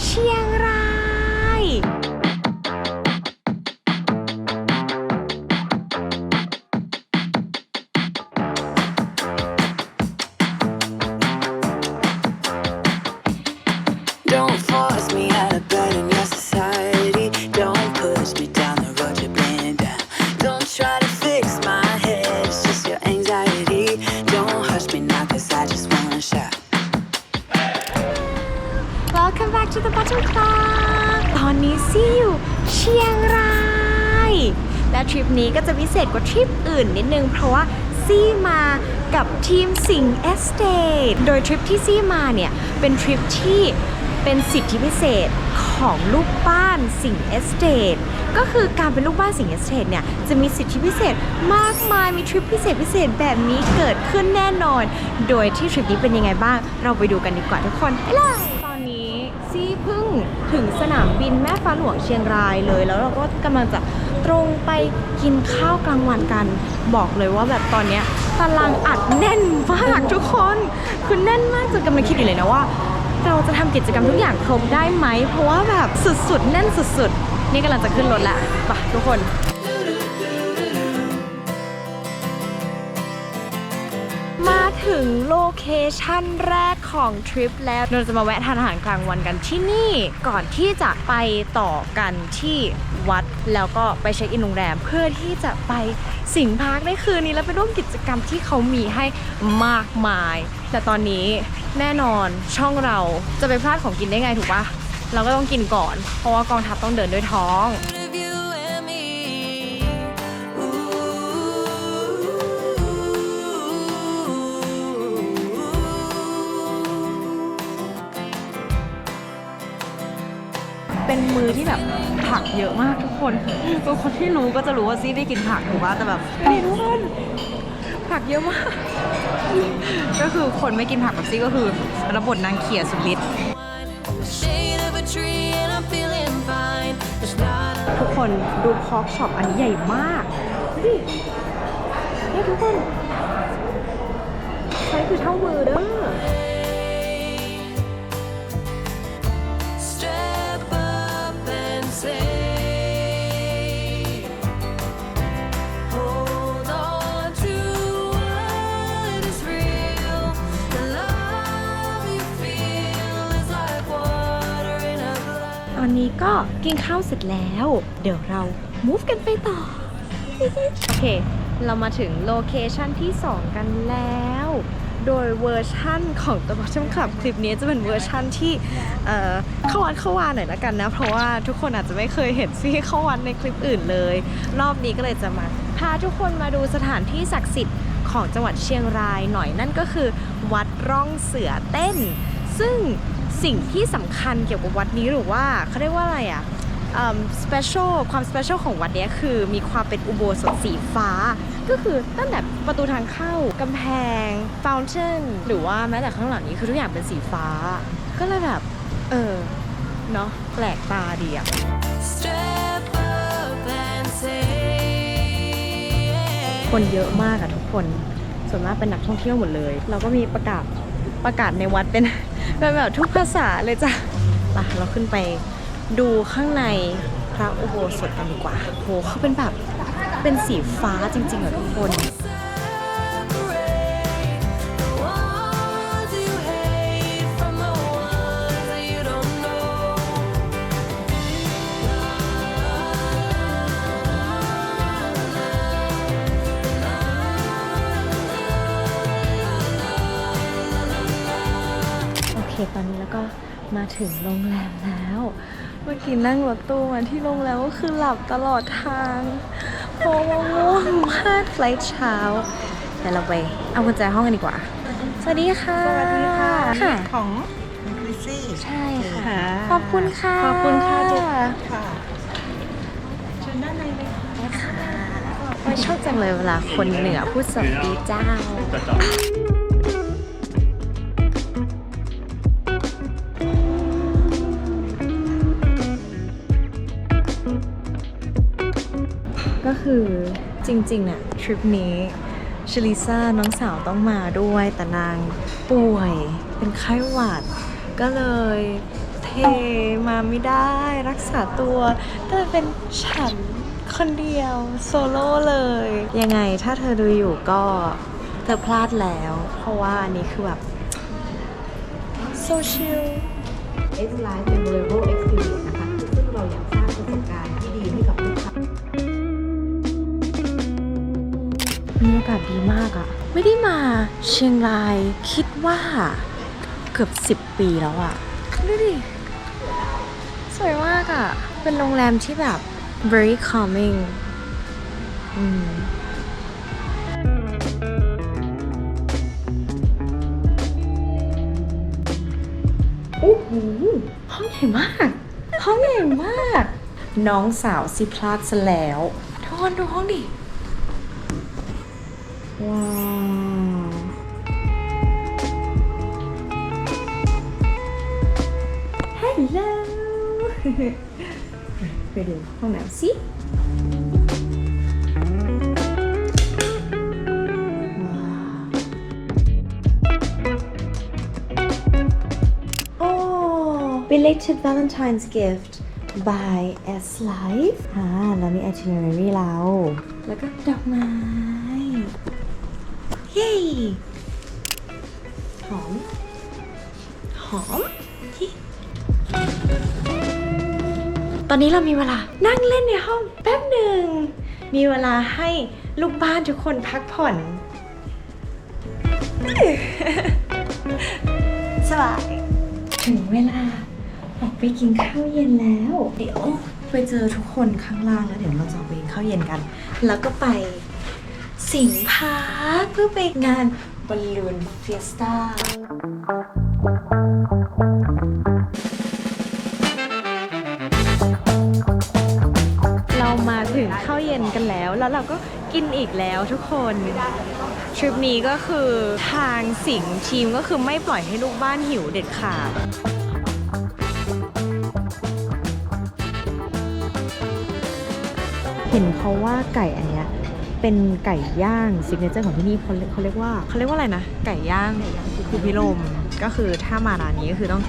เชี สิงเอสเต e โดยทริปที่ซี่มาเนี่ย เป็นทริปที่เป็นสิทธิพิเศษของลูกบ้านสิงเอสเต e ก็คือการเป็นลูกบ้านสิงเอสเต e เนี่ย จะมีสิทธิพิเศษมากมายมีทริปพิเศษพิเศษแบบนี้เกิดขึ้นแน่นอน โดยที่ทริปนี้เป็นยังไงบ้าง เราไปดูกันดีกว่าทุกคนไปเลยตอนนี้ซี่เพิ่งถึงสนามบินแม่ฟ้าหลวงเชียงรายเลย แล้วเราก็กำลังจะตรงไปกินข้าวกลางวันกัน บอกเลยว่าแบบตอนเนี้ย ตารางอัดแน่นมากทุกคนคือแน่นมากจนกำลังคิดอยู่เลยนะว่า เราจะทำกิจกรรมทุกอย่างครบได้ไหม เพราะว่าแบบสุดๆ แน่นสุดๆ นี่กำลังจะขึ้นรถล้วไปทุกคนมาถึงโลเคชั่นแรกของทริปแล้วเราจะมาแวะทานอาหารกลางวันกันที่นี่ ก่อนที่จะไปต่อกันที่วัด แล้วก็ไปเช็คอินโรงแรมเพื่อที่จะไปสิงพาร์คในคืนนี้แล้วไปร่วมกิจกรรมที่เขามีให้มากมาย แต่ตอนนี้แน่นอนช่องเราจะไปพลาดของกินได้ไงถูกปะเราก็ต้องกินก่อน เพราะว่ากองทัพต้องเดินด้วยท้องเป็นมือที่แบบผักเยอะมากทุก คนเป็นคนที่รู้ก็จะรู้ว่าซี่ไม่กินผักถูกป่ะแต่แบบนี่ทุกคนผักเยอะมาก ก็คือคนไม่กินผักแบบซี่ก็คือระบทนางเขียสุดฤทธิ์ The shade of a tree and I'm feeling fine. There's not a ทุกคนดูพอกช็อปอันนี้ใหญ่มากดูดิเนี่ยทุกคนใช้คือเท่ามือเด้อ อนนี้ก็กินข้าวเสร็จแล้ว เดี๋ยวเรา move กันไปต่อ โอเค เรามาถึงโลเคชันที่ 2 กันแล้ว โดยเวอร์ชั่นของตัวบอชมคลับคลิปนี้จะเป็นเวอร์ชั่นที่เข้าวัดเข้าวาหน่อยละกันนะ เพราะว่าทุกคนอาจจะไม่เคยเห็นซี่เข้าวัดในคลิปอื่นเลย รอบนี้ก็เลยจะมา พาทุกคนมาดูสถานที่ศักดิ์สิทธิ์ของจังหวัดเชียงรายหน่อยนั่นก็คือ วัดร่องเสือเต้น ซึ่ง สิ่งที่สำคัญเกี่ยวกับวัดนี้หรือว่าเขาเรียกว่าอะไรอะสเปเชียลความสเปเชียลของวัดเนี้ยคือมีความเป็นอุโบสถสีฟ้า ก็คือตั้งแต่ประตูทางเข้ากำแพงฟ u วเ a นหรือว่าแม้แต่ข้างหลังนี้คือทุกอย่างเป็นสีฟ้า ก็เลยแบบ เออ เนาะแปลกตาดีอะ Step up and say, คนเยอะมากอะทุกคน ส่วนมากเป็นนักท่องเที่ยวหมดเลย เราก็มีประกาศประกาศในวัดเป็น เป็นแบบทุกภาษาเลยจ้ะไปเราขึ้นไปดูข้างในพระอุโบสถกันดีกว่าโหเขาเป็นแบบเป็นสีฟ้าจริงๆอะทุกคน มาถึงโรงแรมแล้ว เมื่อกี้นั่งรถตู้มาที่โรงแรมก็คือหลับตลอดทางเพราะว่าง่วงมากไฟลท์เช้าเดี๋ยวเราไปเอากุญแจห้องกันดีกว่า สวัสดีค่ะ สวัสดีค่ะค่ะของคริสซี่ใช่ค่ะค่ะ ขอบคุณค่ะ ขอบคุณค่ะทุกค่ะเชิญด้านในเลยค่ะโอ้ยชอบจังเลยเวลาคนเหนือพูดสวัสดีเจ้า ก็คือจริงๆน่ะทริปนี้ชลิซ่าน้องสาวต้องมาด้วยแต่นางป่วยเป็นไข้หวัด ก็เลยแทมาไม่ได้รักษาตัวก็เลยเป็นฉันคนเดียวโซโล่เลย ยังไงถ้าเธอดูอยู่ก็เธอพลาดแล้ว เพราะว่าอันนี้คือแบบโซเชียล X Live Memorable Experience นะคะซึ่งเราอยาก บรรยากาศดีมากอะไม่ได้มาเชียงรายคิดว่าเกือบ 10 ปีแล้วอะดูดิ สวยมากอะเป็นโรงแรมที่แบบ very calming อืมโอ้โหห้องใหญ่มาก ห้องใหญ่มาก น้องสาวสิพลาดซะแล้วทุกคนดูห้องดิ ว้าวฮัลโหลไปดูห้องน้ำสิว้าวโอ้ belated Valentine's gift by S Life อ่าแล้วนี่ itinerary เรา แล้วก็ดอกไม้ เย้หอม หอมตอนนี้เรามีเวลานั่งเล่นในห้องแป๊บหนึ่ง มีเวลาให้ลูกบ้านทุกคนพักผ่อน สบาย ถึงเวลาออกไปกินข้าวเย็นแล้ว เดี๋ยวไปเจอทุกคนข้างล่างแล้วเดี๋ยวเราจะไปกินข้าวเย็นกัน แล้วก็ไป สิงห์พาร์คเพื่อไปงานบอลลูนเฟียสตาเรามาถึงข้าวเย็นกันแล้ว แล้วเราก็กินอีกแล้วทุกคนทริปนี้ก็คือทางสิงห์ทีมก็คือไม่ปล่อยให้ลูกบ้านหิวเด็ดขาดเห็นเขาว่าไก่อัน เป็นไก่ย่างซิกเนเจอร์ของที่นี่เขาเรียกเขาเรียกว่าเขาเรียกว่าอะไรนะ ไก่ย่างคูพิลมก็คือถ้ามาร้านนี้ก็คือต้อง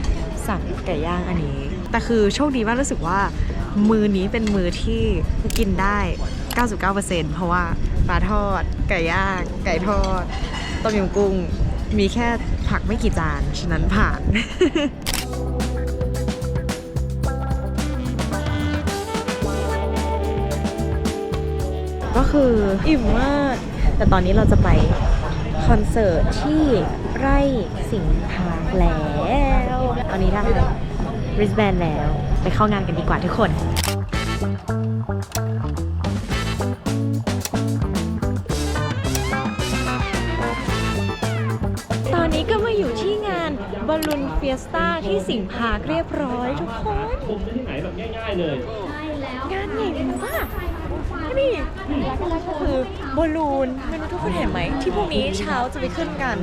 สั่งไก่ย่างอันนี้ แต่คือโชคดีมากรู้สึกว่า มือนี้เป็นมือที่กินได้ 99%เพราะว่าปลาทอด ไก่ย่าง ไก่ทอดต้มยำกุ้ง มีแค่ผักไม่กี่จาน ฉะนั้นผ่าน ก็คืออิ่มมาก แต่ตอนนี้เราจะไปคอนเสิร์ตที่ไร่สิงห์พาร์คแล้วตอนนี้ได้ริสแบนแล้ว ไปเข้างานกันดีกว่าทุกคนตอนนี้ก็มาอยู่ที่งานบอลลูนเฟียสตาที่สิงห์พาร์คเรียบร้อยทุกคนผมที่ไหนแบบง่ายๆเลย งานใหญ่มากนี่ก็คือ บอลลูนไม่รู้ทุกคนเห็นไหม ที่พรุ่งนี้เช้าจะไปขึ้นกัน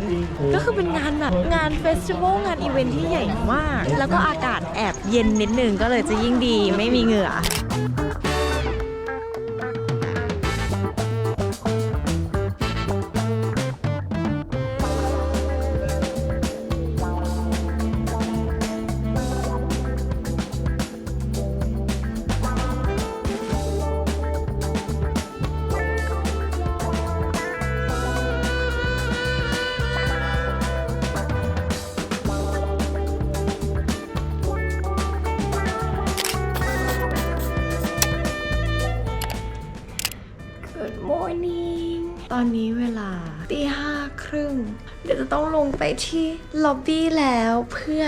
ก็คือเป็นงานแบบงานเฟสติวัลงานอีเวนท์ที่ใหญ่มาก แล้วก็อากาศแอบเย็นนิดนึงก็เลยจะยิ่งดีไม่มีเหงื่อ ที่ล็อบบี้แล้วเพื่อ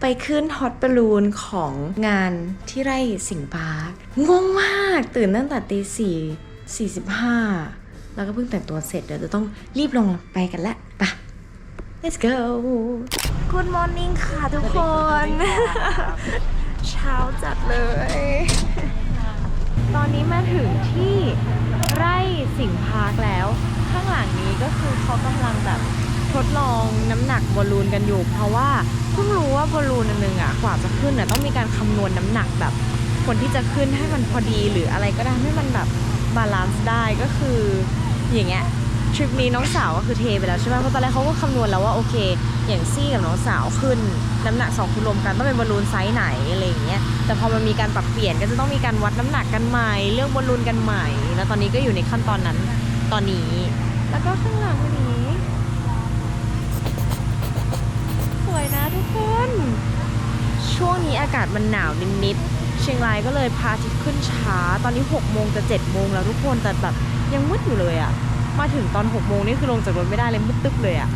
ไปขึ้นฮอตบอลลูนของงานที่ไร่สิงห์พาร์คงงมากตื่นตั้งแต่ตีสี่สี่สิบห้าแล้วก็เพิ่งแต่งตัวเสร็จเดี๋ยวจะต้องรีบลงไปกันแล้วไป let's go Good morning ค่ะทุกคน เช้าจัดเลย ตอนนี้มาถึงที่ไร่สิงพาร์คแล้ว ข้างหลังนี้ก็คือเขากำลังแบบ ทดลองน้ำหนักบอลลูนกันอยู่ เพราะว่าเพิ่งรู้ว่าบอลลูนอันหนึงอะกว่าจะขึ้นอะต้องมีการคำนวณน้ำหนักแบบ คนที่จะขึ้นให้มันพอดีหรืออะไรก็ได้ให้มันแบบบาลานซ์ได้ก็คืออย่างเงี้ยทริปนี้น้องสาวก็คือเทไปแล้วใช่ไหมเพราะตอนแรกเขาก็คำนวณแล้วว่าโอเค อย่างซี่กับน้องสาวขึ้นน้ำหนักสองคุณรวมกันต้องเป็นบอลลูนไซส์ไหนอะไรอย่างเงี้ยแต่พอมันมีการปรับเปลี่ยนก็จะต้องมีการวัดน้ำหนักกันใหม่เรื่องบอลลูนกันใหม่ แล้วตอนนี้ก็อยู่ในขั้นตอนนั้นตอนนี้ แล้วก็ข้างหลังวันากาศมันหนาวนิดๆเชียงรายก็เลยพาทิตขึ้นช้า ตอนนี้6โมงจะ7โมงแล้วทุกคนแต่แบบยังมืดอยู่เลยอะมาถึงตอน6โมงนี่คือลงจากรถไม่ได้เลยมืดตึ๊บเลยอะ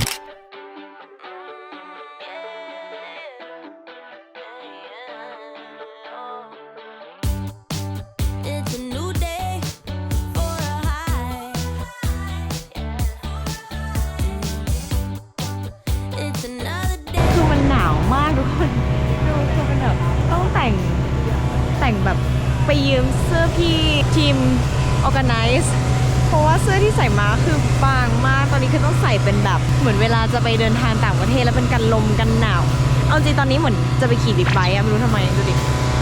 อนนี้เหมือนจะไปขี่บิ๊กไบค์อะไม่รู้ทำไมดูดิ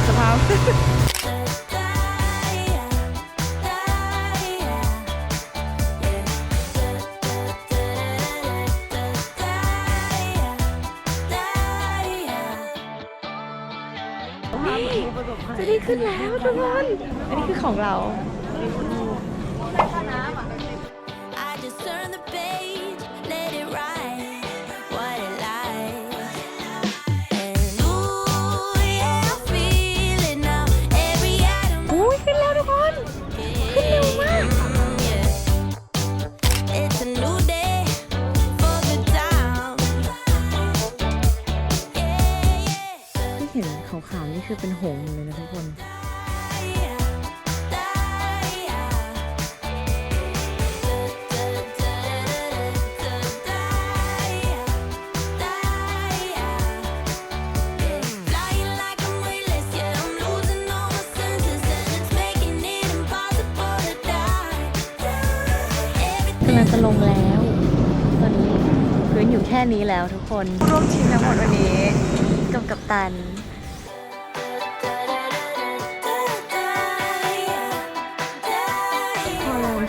สภาพจะได้ขึ้นแล้วทุกคน อันนี้คือของเรา ขามนี่คือเป็นหงอยู่เลยนะทุกคนกำลังจะลงแล้ว ตอนนี้พื้นอยู่แค่นี้แล้วทุกคน ร่วมทีมทั้งหมดวันนี้กับกัปตัน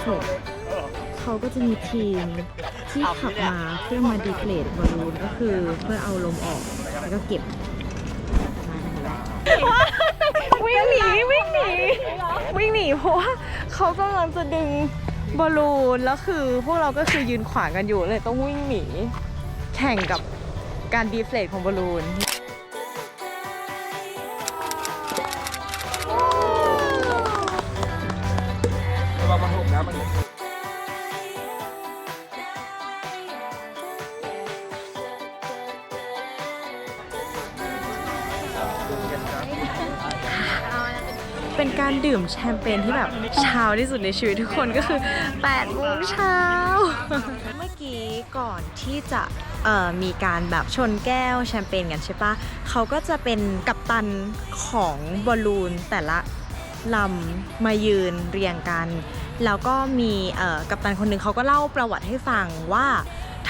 พอแลนด์เสร็จเขาก็จะมีทีมที่ขับมาเพื่อมาดีเฟลตบอลลูนก็คือเพื่อเอาลมออกแล้วก็เก็บวิ่งหนีวิ่งหนีวิ่งหนีเพราะว่าเขากำลังจะดึงบอลลูนแล้วคือพวกเราก็คือยืนขวางกันอยู่เลยต้องวิ่งหนีแข่งกับการดีเฟลตของบอลลูน เป็นการดื่มแชมเปญที่แบบเช้าที่สุดในชีวิตทุกคนก็คือ8โมงเช้า เมื่อกี้ก่อนที่จะมีการแบบชนแก้วแชมเปญกันใช่ปะเขาก็จะเป็นกัปตันของบอลลูนแต่ละลำมายืนเรียงกัน แล้วก็มีกัปตันคนหนึ่งเขาก็เล่าประวัติให้ฟังว่า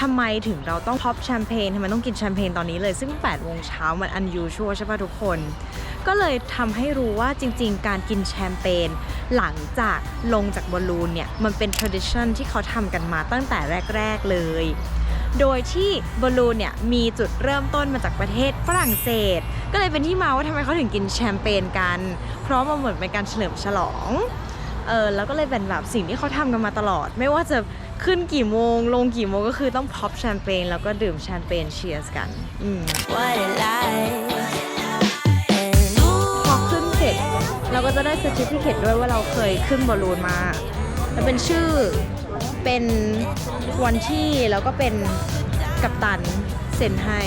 ทำไมถึงเราต้องพอปแชมเปญทำไมต้องกินแชมเปญตอนนี้เลย ซึ่ง8โมงเช้ามัน unusual ใช่ปะทุกคน ก็เลยทำให้รู้ว่าจริง ๆ การกินแชมเปญหลังจากลงจากบอลลูนเนี่ยมันเป็น tradition ที่เขาทำกันมาตั้งแต่แรก ๆ เลย โดยที่บอลลูนเนี่ยมีจุดเริ่มต้นมาจากประเทศฝรั่งเศส ก็เลยเป็นที่มาว่าทำไมเขาถึงกินแชมเปญกัน เพราะมันเหมือนเป็นการเฉลิมฉลองเออแล้วก็เลยเป็นแบบสิ่งที่เขาทำกันมาตลอด ไม่ว่าจะขึ้นกี่โมง ลงกี่โมงก็คือต้องพอปแชมเปญแล้วก็ดื่มแชมเปญเชียร์สกันอืม เราก็จะได้ c e r t i f i c a t e ด้วยว่าเราเคยขึ้นบอลลูนมาแล้วเป็นชื่อเป็นวันที่แล้วก็เป็นกัปตันเซ็นให้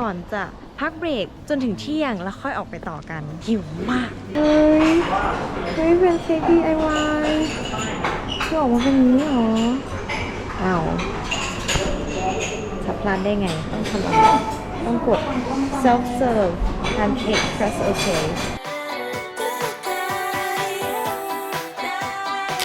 ก่อนจะพักเบรกจนถึงเที่ยงแล้วค่อยออกไปต่อกันหิวมากเฮ้ยเฮ้ยเป็นเค้ก DIY ที่ออกมาเป็นนี้เหรอเอาสับพลานได้ไง ต้องทำอะไรต้องกด self serve pancake press OK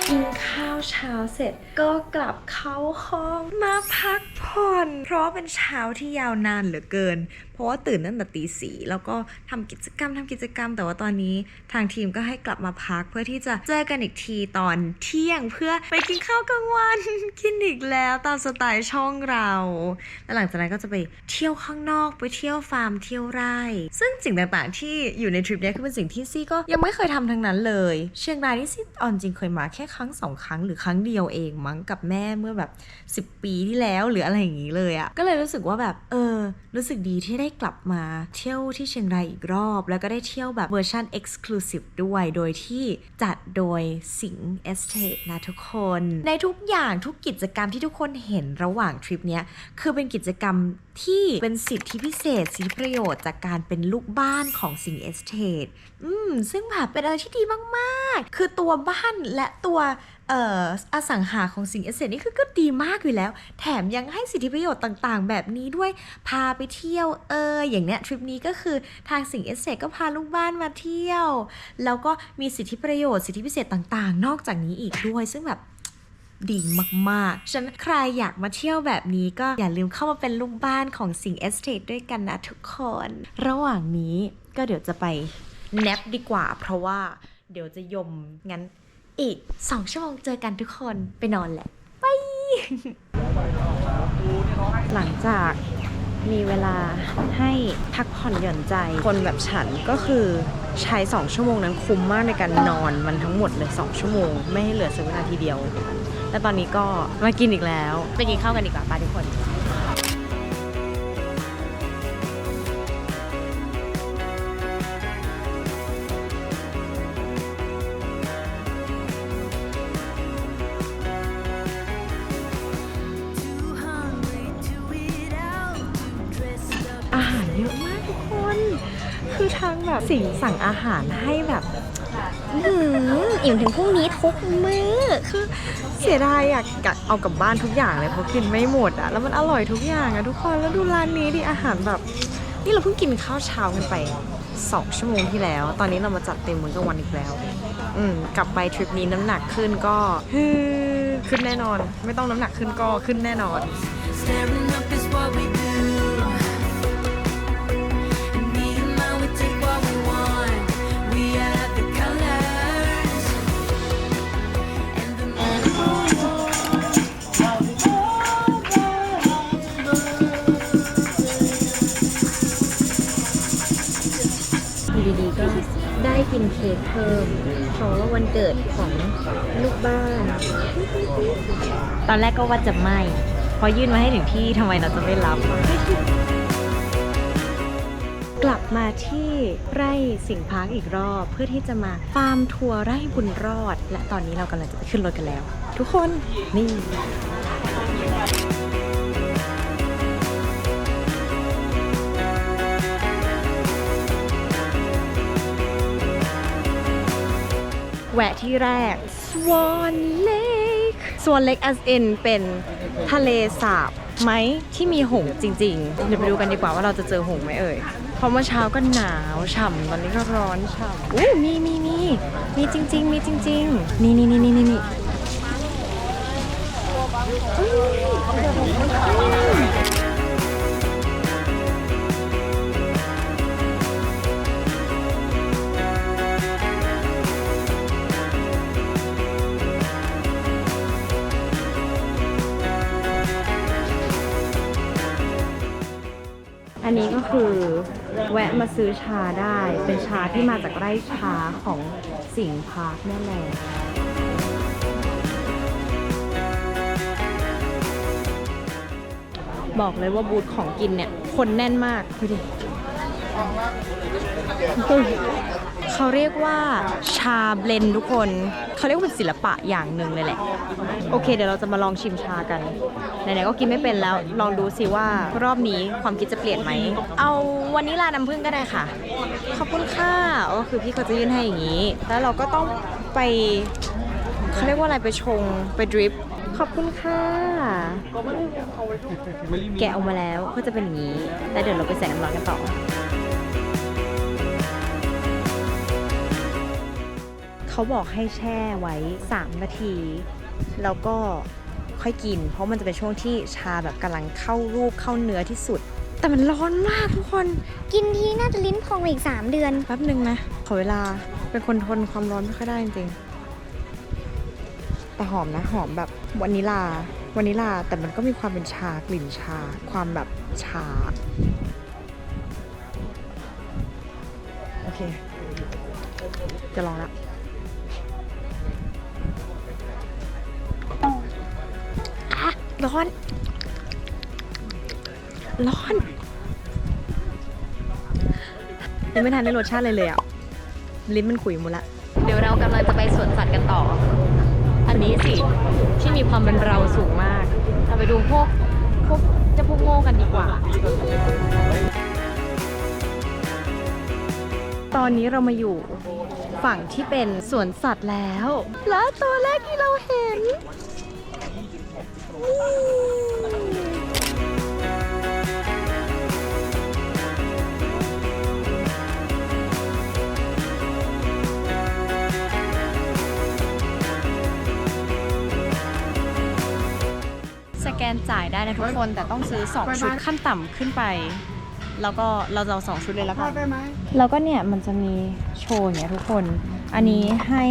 กินข้าวเช้าเสร็จก็กลับเข้าห้องมาพัก ผ่อน เพราะเป็นเช้าที่ยาวนานเหลือเกิน ราะว่าตื่นตั้งแต่ตีสี่แล้วก็ทำกิจกรรมทำกิจกรรม แต่ว่าตอนนี้ทางทีมก็ให้กลับมาพักเพื่อที่จะเจอกันอีกทีตอนเที่ยงเพื่อไปกินข้าวกลางวันกินอีกแล้วตามสไตล์ช่องเราแล้วหลังจากนั้นก็จะไปเที่ยวข้างนอกไปเที่ยวฟาร์มเที่ยวไร่ ซึ่งสิ่งต่างๆ ที่อยู่ในทริปนี้คือเป็นสิ่งที่ซี่ก็ยังไม่เคยทำทั้งนั้นเลย เชียงรายนี่ซี่ออนจริงเคยมาแค่ครั้งสองครั้งหรือครั้งเดียวเองมั้งกับแม่เมื่อแบบ 10 ปีที่แล้วหรืออะไรอย่างนี้เลยอะก็เลยรู้สึกว่าแบบเออ รู้สึกดีที่ได้กลับมาเที่ยวที่เชียงรายอีกรอบ แล้วก็ได้เที่ยวแบบเวอร์ชัน Exclusive ด้วย โดยที่จัดโดยสิงเอสเทนะทุกคน ในทุกอย่างทุกกิจกรรมที่ทุกคนเห็นระหว่างทริปเนี้ย คือเป็นกิจกรรมที่เป็นสิทธิพิเศษสิทธิประโยชน์จากการเป็นลูกบ้านของสิงเอสเททอืมซึ่งแบบเป็นอะไรที่ดีมาก ๆ คือตัวบ้านและตัว อออสังหาของสิงเอสเททนี่คือก็ดีมากอยู่แล้ว แถมยังให้สิทธิประโยชน์ต่างๆ แบบนี้ด้วยพาไปเที่ยวเอออย่างเนี้ยทริปนี้ก็คือทางสิงเอสเททก็พาลูกบ้านมาเที่ยว แล้วก็มีสิทธิประโยชน์สิทธิพิเศษต่างๆ นอกจากนี้อีกด้วย ซึ่งแบบดีมากๆ ฉะนันใครอยากมาเที่ยวแบบนี้ก็อย่าลืมเข้ามาเป็นลูกบ้านของสิงเอสเตทด้วยกันนะทุกคน ระหว่างนี้ก็เดี๋ยวจะไปแนปดีกว่า เพราะว่าเดี๋ยวจะยมงั้น อีก 2 ชั่วโมงเจอกันทุกคนไปนอนแหละ ไป หลังจากมีเวลาให้พักผ่อนหย่อนใจ คนแบบฉันก็คือใช้ 2 ชั่วโมงนั้นคุ้มมากในการนอนมันทั้งหมดเลย 2 ชั่วโมง ไม่ให้เหลือสักวินาทีเดียว และตอนนี้ก็มากินอีกแล้ว ไปกินข้าวกันดีกว่าป้าทุกคน สิ่งสั่งอาหารให้แบบอื้อหืออิ่มถึงพรุ่งนี้ทุกมื้อคือเสียดายอยากกะเอากลับบ้านทุกอย่างเลยเพราะกินไม่หมดอะแล้วมันอร่อยทุกอย่างอะทุกคนแล้วดูร้านนี้ดิอาหารแบบ นี่เราเพิ่งกินข้าวเช้ากันไป2ชั่วโมงที่แล้ว ตอนนี้เรามาจัดเต็มมื้อกลางวันอีกแล้ว อืมกลับไปทริปนี้น้ำหนักขึ้นก็ฮึขึ้นแน่นอน ไม่ต้องน้ำหนักขึ้นก็ขึ้นแน่นอน Staring up is what we กินเค้กเพิ่ม เพราะว่าวันเกิดของลูกบ้าน ตอนแรกก็ว่าจะไม่ พอยื่นมาให้ถึงที่ทำไมเราจะไม่รับ กลับมาที่ไร่สิงห์พาร์คอีกรอบเพื่อที่จะมาฟาร์มทัวร์ไร่บุญรอด และตอนนี้เรากำลังจะไปขึ้นรถกันแล้ว ทุกคนนี่ แวะที่แรก Swan Lake Swan Lake as in เป็นทะเลสาบไหมที่มีหงส์จริง ๆ เดี๋ยวไปดูกันดีกว่าว่าเราจะเจอหงส์ไหมเอ่ยเพราะเมื่อเช้าก็หนาวฉ่ำตอนนี้ก็ร้อนฉ่ำอู้มีมีมีมีจริง ๆ มีจริง ๆ นี่นี่นี่นี่นี่ คือแวะมาซื้อชาได้ เป็นชาที่มาจากไร่ชาของสิงห์พาร์คแม่แหละบอกเลยว่าบูธของกินเนี่ย คนแน่นมากดูดิ เขาเรียกว่าชาเบลนทุกคน เขาเรียกว่าเป็นศิลปะอย่างหนึ่งเลยแหละ โอเค เดี๋ยวเราจะมาลองชิมชากันไหนๆก็กินไม่เป็นแล้ว ลองดูสิว่ารอบนี้ความคิดจะเปลี่ยนไหม เอาวันนี้ลาน้ำผึ้งก็ได้ค่ะ ขอบคุณค่ะก็คือพี่เขาจะยื่นให้อย่างนี้ แล้วเราก็ต้องไปเขาเรียกว่าอะไรไปชงไปดริปขอบคุณค่ะ แกะออกมาแล้วก็จะเป็นอย่างนี้แล้วเดี๋ยวเราไปใส่น้ำร้อนกันต่อ เขาบอกให้แช่ไว้ 3 นาที แล้วก็ค่อยกิน เพราะมันจะเป็นช่วงที่ชาแบบกำลังเข้ารูปเข้าเนื้อที่สุด แต่มันร้อนมากทุกคน กินทีน่าจะลิ้นพองไปอีก 3 เดือน แป๊บหนึ่งนะ ขอเวลา เป็นคนทนความร้อนไม่ค่อยได้จริงๆ แต่หอมนะ หอมแบบวานิลาวานิลา แต่มันก็มีความเป็นชากลิ่นชา ความแบบชา โอเค จะลองละ ร้อน ร้อนยังไม่ทันได้รสชาติเลยเลยอะ ลิ้นมันขุยหมดละ เดี๋ยวเรากำลังจะไปสวนสัตว์กันต่อ อันนี้สิ ที่มีความเป็นเราสูงมาก เราไปดูพวกพวกเจะพวกโง่กันดีกว่า ตอนนี้เรามาอยู่ฝั่งที่เป็นสวนสัตว์แล้ว แล้วตัวแรกที่เราเห็น สแกนจ่ายได้นะทุกคนแต่ต้องซื้อ 2 ชุดขั้นต่ำขึ้นไป แล้วก็เราจะเอาสองชุดเลยแล้วกันแล้วก็เนี่ยมันจะมีโชว์อย่างเงี้ยทุกคน อันนี้ให้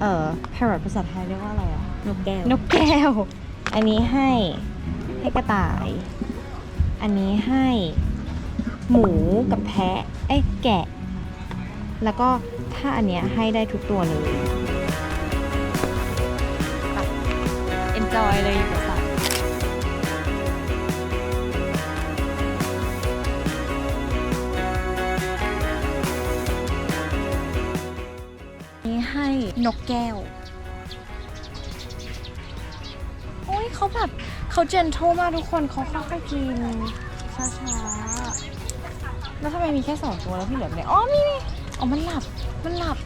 เอ่อ parrot ภาษาไทยเรียกว่าอะไรอะนกแก้วนกแก้ว อันนี้ให้ให้กระต่าย อันนี้ให้หมูกับแพะ เอ้ยแกะ แล้วก็ถ้าอันเนี้ยให้ได้ทุกตัวเลย enjoy เลยอยู่กับสัตว์นี่ให้นกแก้ว เขาแบบเขาเจนโทมากทุกคนเขาค่อยๆกินช้าๆแล้วทำไมมีแค่สองตัวแล้วที่เหลือไปไหนอ๋อมีนี่อ๋อมันหลับมันหลับ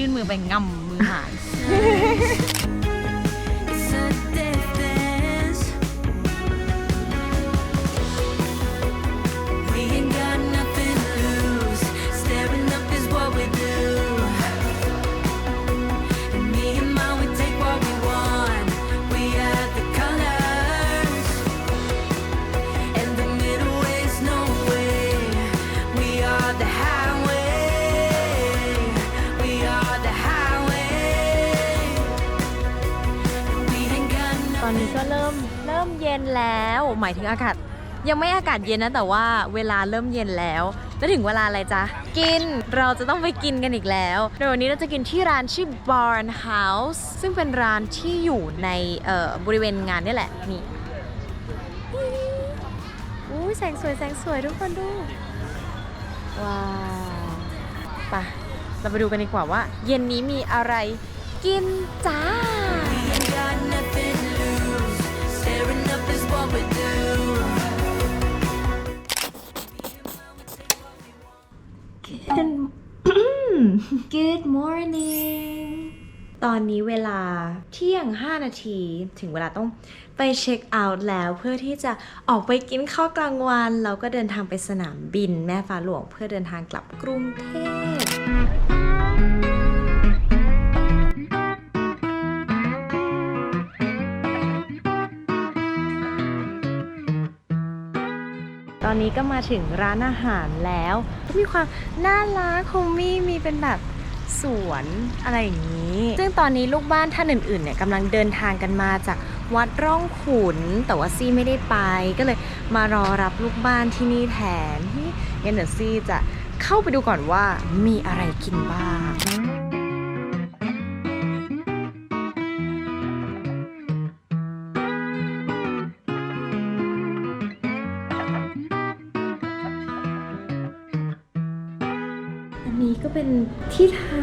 ยื่นมือไปงำมือหาย อากาศเย็นนะ แต่ว่าเวลาเริ่มเย็นแล้วแล้วถึงเวลาอะไรจ๊ะ กินเราจะต้องไปกินกันอีกแล้ว โดยวันนี้เราจะกินที่ร้านชื่อ Barn House ซึ่งเป็นร้านที่อยู่ในเอ่อบริเวณงานนี่แหละนี่อู้แสงสวยแสงสวยทุกคนดู ว้าวไปะเราไปดูกันดีกว่าว่า เย็นนี้มีอะไรกินจ้า Good morning ตอนนี้เวลาเที่ยง 5 นาที ถึงเวลาต้องไปเช็คเอาท์แล้ว เพื่อที่จะออกไปกินข้าวกลางวันแล้วก็เดินทางไปสนามบินแม่ฟ้าหลวง เพื่อเดินทางกลับกรุงเทพตอนนี้ก็มาถึงร้านอาหารแล้วก็มีความน่ารักคงมีมีเป็นแบบ สวนอะไรอย่างนี้ ซึ่งตอนนี้ลูกบ้านท่านอื่นๆเนี่ยกำลังเดินทางกันมาจากวัดร่องขุน แต่ว่าซี่ไม่ได้ไป ก็เลยมารอรับลูกบ้านที่นี่แทนที่งั้นเดี๋ยวซี่จะเข้าไปดูก่อนว่ามีอะไรกินบ้าง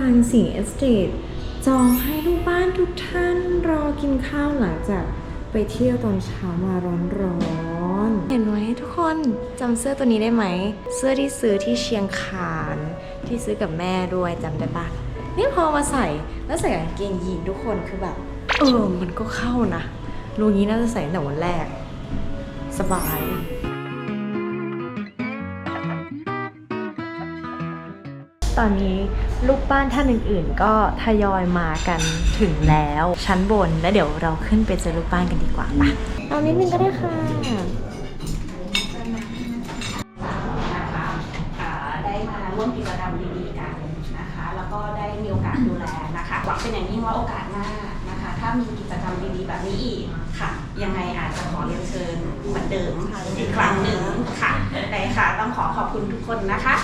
ที่ทางสิงเอสเตทจองให้ลูกบ้านทุกท่านรอกินข้าวหลังจากไปเที่ยวตอนเช้ามาร้อนนเห็นไหมทุกคนจำเสื้อตัวนี้ได้ไหม เสื้อที่ซื้อที่เชียงคาน ที่ซื้อกับแม่ด้วยจำได้ปะนี่พอมาใส่แล้วใส่กางเกงยีนทุกคนคือแบบ เออมันก็เข้านะรูนี้น่าจะใส่ตั้งแต่วันแรก สบาย ตอนนี้ลูกบ้านท่านอื่นๆ ก็ทยอยมากันถึงแล้ว ชั้นบนแล้วเดี๋ยวเราขึ้นไปเจอลูกบ้านกันดีกว่าปะเอานิดนึงก็ได้ค่ะอ่าได้มาร่วมกิจกรรมดีๆกันนะคะ แล้วก็ได้มีโอกาสดูแลนะคะหวังเป็นอย่างยิ่งว่าโอกาสหน้านะคะ ถ้ามีกิจกรรมดีๆแบบนี้อีกค่ะ ยังไงอาจจะขอเรียนเชิญเหมือนเดิมอีกครั้งหนึ่งค่ะได้ค่ะ ต้องขอขอบคุณทุกคนนะคะ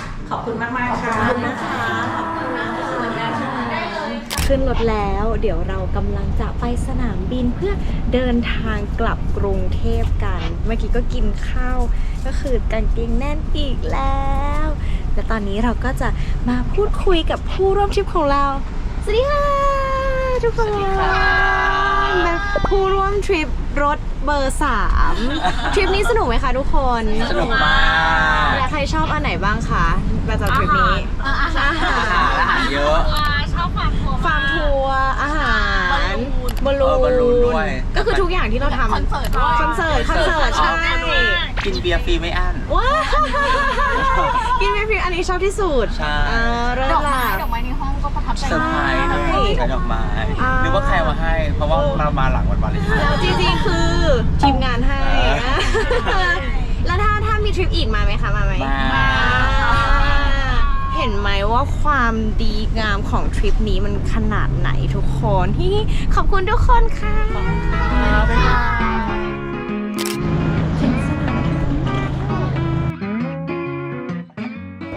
ขึ้นรถแล้ว เดี๋ยวเรากำลังจะไปสนามบินเพื่อเดินทางกลับกรุงเทพกัน เมื่อกี้ก็กินข้าวก็คือกางเกงแน่นอีกแล้วและตอนนี้เราก็จะมาพูดคุยกับผู้ร่วมทริปของเรา สวัสดีค่ะทุกคนเป็นผู้ร่วมทริปรถเบอร์สามทริปนี้สนุกไหมคะทุกคนสนุกมากแล้วใครชอบอันไหนบ้างคะประจำทริปนี้อาหารอาหารอาหารเยอะ ฟาร์มทัวร์อาหารบอลลูเออบอลลูนด้วย ก็คือทุกอย่างที่เราทำคอนเสิร์ตคอนเสิร์ตคอนเสิร์ตใช่กินเบียร์ฟรีไม่อั้น ว้าวกินเมฟิอันนี้ชอบที่สุดใช่เออเริ่มละเซอร์ไพรส์ด้วยใช้ดอกไม้อ่า นึกว่าใครมาให้ เพราะว่าเรามาหลังวันวาเลนไทน์ แล้วจริงๆคือทีมงานให้เออแล้วถ้าถ้ามีทริปอีกมาไหมคะมาไหมมาเห็นไหมว่าความดีงามของทริปนี้มันขนาดไหนทุกคนที่ขอบคุณทุกคนค่ะถึงสนามบินแล้ว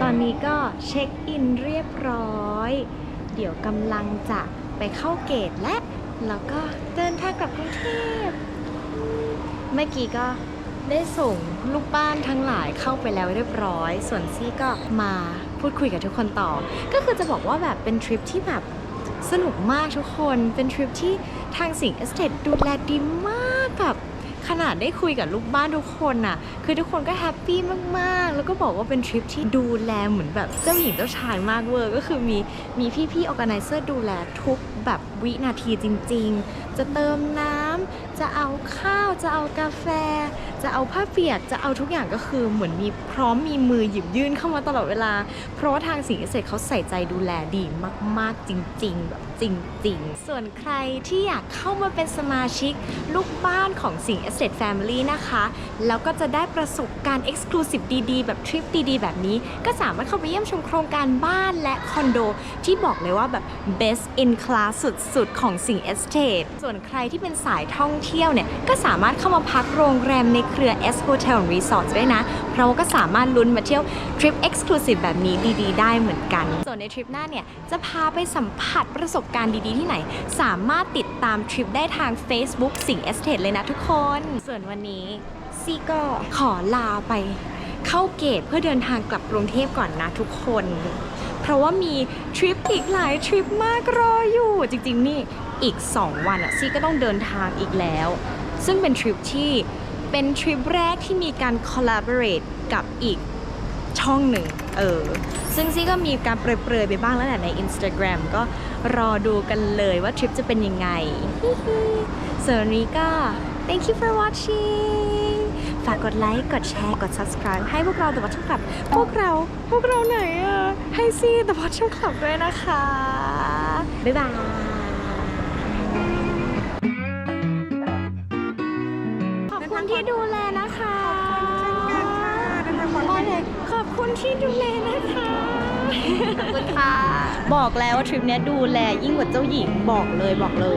ตอนนี้ก็เช็คอินเรียบร้อย เดี๋ยวกำลังจะไปเข้าเกตและแล้วก็เดินทางกลับกรุงเทพ เมื่อกี้ก็ได้ส่งลูกบ้านทั้งหลายเข้าไปแล้วเรียบร้อย ส่วนซี่ก็มา พูดคุยกับทุกคนต่อ ก็คือจะบอกว่าแบบเป็นทริปที่แบบสนุกมากทุกคน เป็นทริปที่ทางสิงห์เอสเตทดูแลดีมากแบบขนาดได้คุยกับลูกบ้านทุกคนน่ะ คือทุกคนก็แฮปปี้มากๆ แล้วก็บอกว่าเป็นทริปที่ดูแลเหมือนแบบเจ้าหญิงเจ้าชายมากเวอร์ ก็คือมีมีพี่ๆออแกไนเซอร์ดูแลทุกแบบวินาทีจริง ๆ จะเติมน้ำ จะเอาข้าวจะเอากาแฟ จะเอาผ้าเปียกจะเอาทุกอย่างก็คือเหมือนมีพร้อมมีมือหยิบยื่นเข้ามาตลอดเวลา เพราะว่าทางสิงเกษตรเขาใส่ใจดูแลดีมาก ๆ จริง ๆ แบบ จริง ๆ ส่วนใครที่อยากเข้ามาเป็นสมาชิก ลูกบ้านของสิงห์เกษตรแฟมิลี่นะคะ แล้วก็จะได้ประสบการณ์ Exclusive ดีๆ แบบทริปดีๆ แบบนี้ ก็สามารถเข้าไปเยี่ยมชมโครงการบ้านและคอนโด ที่บอกเลยว่าแบบ best in class สุด ๆ ของสิงห์เอสเตทส่วนใครที่เป็นสายท่องเที่ยวเนี่ย ก็สามารถเข้ามาพักโรงแรมในเครือ S Hotel Resort ได้นะ เพราะาก็สามารถลุ้นมาเที่ยวทริป Exclusive แบบนี้ดี ๆ ได้เหมือนกัน ส่วนในทริปหน้าเนี่ยจะพาไปสัมผัสประสบการณ์ดีๆที่ไหน สามารถติดตามทริปได้ทาง Facebook สิงเอสเทเลยนะทุกคน ส่วนวันนี้ซี่ก็ขอลาไปเข้าเกตเพื่อเดินทางกลับกรุงเทพก่อนนะทุกคน เพราะว่ามีทริปอีกหลายทริปมากรออยู่ จริงๆนี่อีก 2 วันอะซี่ก็ต้องเดินทางอีกแล้ว ซึ่งเป็นทริปที่เป็นทริปแรกที่มีการ collaborate กับอีกช่องหนึ่ง เออ ซึ่งซี่ก็มีการเปรยๆไปบ้างแล้วแหละใน Instagram ก็รอดูกันเลยว่าทริปจะเป็นยังไงส่วนวันนี้ก็ thank you for watching ฝากกดไลค์ กดแชร์ กด subscribe ให้พวกเราแต่ว่าช่องคลับพวกเรา พวกเราไหนอะให้ซี่แต่ว่าช่องคลับด้วยนะคะ บ๊ายบายขอบคุณที่ดูแลนะคะ ขอบคุณ ที่ดูแลนะคะขอบคุณค่ะ บอกแล้วว่าทริปเนี้ยดูแลยิ่งกว่าเจ้าหญิงบอกเลยบอกเลย